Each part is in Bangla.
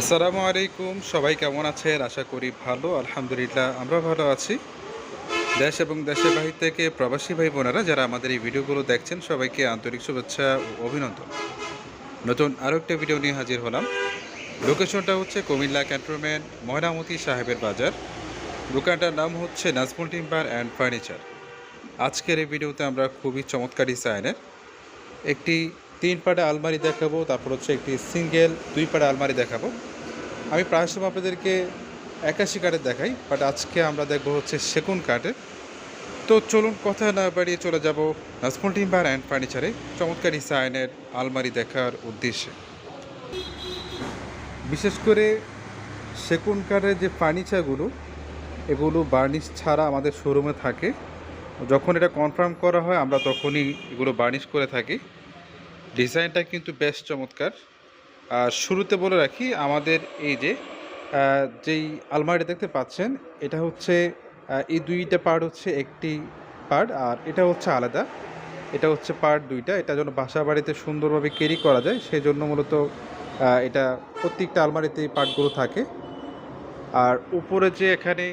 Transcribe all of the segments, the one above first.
আসসালামু আলাইকুম, সবাই কেমন আছেন? আশা করি ভালো, আলহামদুলিল্লাহ, আমরা ভালো আছি। দেশ এবং দেশের বাহির থেকে প্রবাসী ভাই বোনেরা যারা আমাদের এই ভিডিওগুলো দেখছেন, সবাইকে আন্তরিক শুভেচ্ছা ও অভিনন্দন। নতুন আরও একটা ভিডিও নিয়ে হাজির হলাম। লোকেশনটা হচ্ছে কুমিল্লা ক্যান্টনমেন্ট, ময়নামতি সাহেবের বাজার। দোকানটার নাম হচ্ছে নাজমুল টিম্বার অ্যান্ড ফার্নিচার। আজকের এই ভিডিওতে আমরা খুবই চমৎকার সাইনের একটি তিন পাটা আলমারি দেখাবো, তারপর হচ্ছে একটি সিঙ্গেল দুই পাটা আলমারি দেখাবো। আমি প্রায় সময় আপনাদেরকে একাশি কাঠের দেখাই বাট আজকে আমরা দেখব হচ্ছে সেগুন কাঠের। তো চলুন কথা না বাড়িয়ে চলে যাব নাজমুল টিম্বার অ্যান্ড ফার্নিচারে, চমৎকার ডিজাইনের আলমারি দেখার উদ্দেশ্যে। বিশেষ করে সেগুন কাঠের যে ফার্নিচারগুলো, এগুলো বার্নিশ ছাড়া আমাদের শোরুমে থাকে। যখন এটা কনফার্ম করা হয়, আমরা তখনই এগুলো বার্নিশ করে থাকি। ডিজাইনটা কিন্তু বেশ চমৎকার। আর শুরুতে বলে রাখি, আমাদের এই যে যেই আলমারিটা দেখতে পাচ্ছেন, এটা হচ্ছে এই দুইটা পার্ট হচ্ছে একটি পার্ট আর এটা হচ্ছে আলাদা। এটা হচ্ছে পার্ট দুইটা। এটা যেন বাসা বাড়িতে সুন্দরভাবে ক্যারি করা যায় সেই জন্য মূলত এটা প্রত্যেকটা আলমারিতে এই পার্টগুলো থাকে। আর উপরে যে এখানে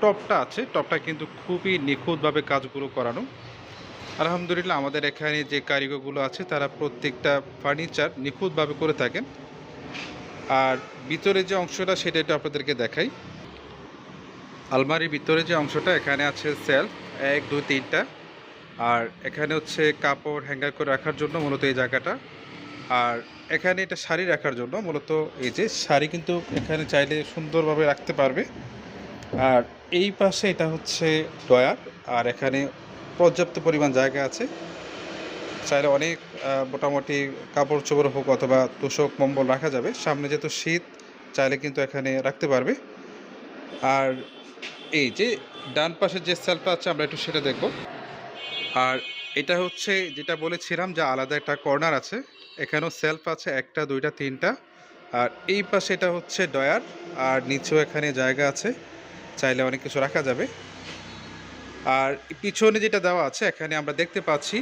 টপটা আছে, টপটা কিন্তু খুবই নিখুঁতভাবে কাজগুলো করানো। আলহামদুলিল্লাহ, আমাদের এখানে যে কারিগরগুলো আছে তারা প্রত্যেকটা ফার্নিচার নিখুঁতভাবে করে থাকেন। আর ভিতরে যে অংশটা সেটা একটু আপনাদেরকে দেখাই। আলমারির ভিতরে যে অংশটা, এখানে আছে সেলফ এক, দুই, তিনটা। আর এখানে হচ্ছে কাপড় হ্যাঙ্গার করে রাখার জন্য মূলত এই জায়গাটা। আর এখানে এটা শাড়ি রাখার জন্য মূলত এই যে শাড়ি কিন্তু এখানে চাইলে সুন্দরভাবে রাখতে পারবে। আর এই পাশে এটা হচ্ছে ডয়ার আর এখানে পর্যাপ্ত পরিমাণ জায়গা আছে। চাইলে অনেক মোটামুটি কাপড় চোপড় হোক অথবা তোষক কম্বল রাখা যাবে। সামনে যেহেতু শীত, চাইলে কিন্তু এখানে রাখতে পারবে। আর এই যে ডান পাশে যে সেলফটা আছে, আমরা একটু সেটা দেখব। আর এটা হচ্ছে যেটা বলেছিলাম যে আলাদা একটা কর্নার আছে। এখানেও সেলফ আছে, একটা, দুইটা, তিনটা। আর এই পাশে এটা হচ্ছে ডয়ার। আর নিচেও এখানে জায়গা আছে। চাইলে অনেক কিছু রাখা যাবে। আর পিছনে যেটা দেওয়া আছে, এখানে আমরা দেখতে পাচ্ছি,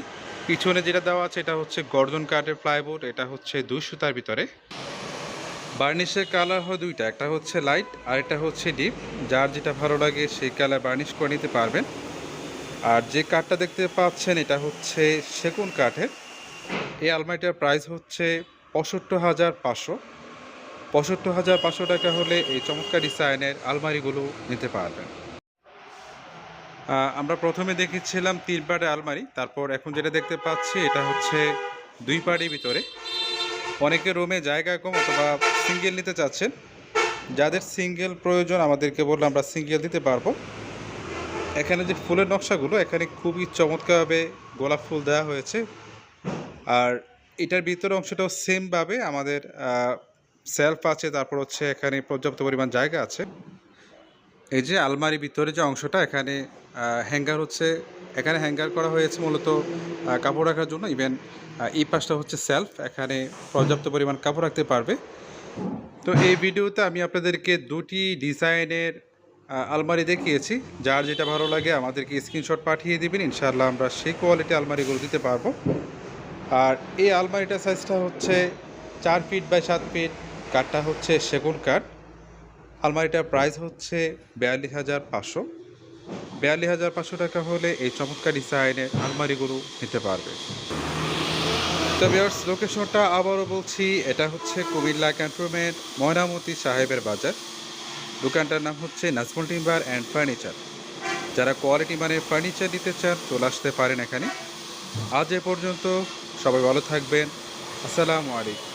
পিছনে যেটা দেওয়া আছে, এটা হচ্ছে গর্জন কাঠের প্লাইবোর্ড এটা হচ্ছে দুই সুতার ভিতরে। বার্নিশের কালার হয় দুইটা, একটা হচ্ছে লাইট আর এটা হচ্ছে ডিপ যার যেটা ভালো লাগে, সেই কালার বার্নিশ করে নিতে পারবেন। আর যে কাঠটা দেখতে পাচ্ছেন, এটা হচ্ছে সেগুন কাঠের। এই আলমারিটার প্রাইস হচ্ছে পঁয়ষট্টি হাজার পাঁচশো। পঁয়ষট্টি হাজার পাঁচশো টাকা হলে এই চমৎকার ডিজাইনের আলমারিগুলো নিতে পারবেন। আমরা প্রথমে দেখেছিলাম তিন পাড়ের আলমারি, তারপর এখন যেটা দেখতে পাচ্ছি, এটা হচ্ছে দুই পাড়ির ভিতরে। অনেকের রুমে জায়গা কম অথবা সিঙ্গেল নিতে চাচ্ছেন। যাদের সিঙ্গেল প্রয়োজন, আমাদেরকে বললে আমরা সিঙ্গেল দিতে পারব। এখানে যে ফুলের নকশাগুলো, এখানে খুবই চমৎকারভাবে গোলাপ ফুল দেওয়া হয়েছে। আর এটার ভিতরে অংশটাও সেমভাবে আমাদের সেলফ আছে, তারপর হচ্ছে এখানে পর্যাপ্ত পরিমাণ জায়গা আছে। এই যে আলমারি ভিতরে যে অংশটা, এখানে হ্যাঙ্গার হচ্ছে, এখানে হ্যাঙ্গার করা হয়েছে মূলত কাপড় রাখার জন্য, ইভেন এই পাশটা হচ্ছে সেলফ, এখানে পর্যাপ্ত পরিমাণ কাপড় রাখতে পারবে। তো এই ভিডিওতে আমি আপনাদেরকে দুটি ডিজাইনের আলমারি দেখিয়েছি, যার যেটা ভালো লাগে আমাদেরকে স্ক্রিনশট পাঠিয়ে দিবেন, ইনশাআল্লাহ আমরা সেই কোয়ালিটি আলমারিগুলো দিতে পারব। আর এই আলমারিটার সাইজটা হচ্ছে চার ফিট বাই সাত ফিট, কাঠটা হচ্ছে সেগুন কাঠ। আলমারিটার প্রাইস হচ্ছে বিয়াল্লিশ হাজার পাঁচশো। বিয়াল্লিশ হাজার পাঁচশো টাকা হলে এই চমৎকার ডিজাইনের আলমারিগুলো নিতে পারবে। তো ভিউয়ার্স লোকেশনটা আবারও বলছি, এটা হচ্ছে কুমিল্লা ক্যান্টনমেন্ট, ময়নামতি সাহেবের বাজার। দোকানটার নাম হচ্ছে নাজমুল টিম্বার অ্যান্ড ফার্নিচার। যারা কোয়ালিটি মানের ফার্নিচার নিতে চান, চলে আসতে পারেন এখানে। আজ এ পর্যন্ত সবাই ভালো থাকবেন। আসসালামু আলাইকুম।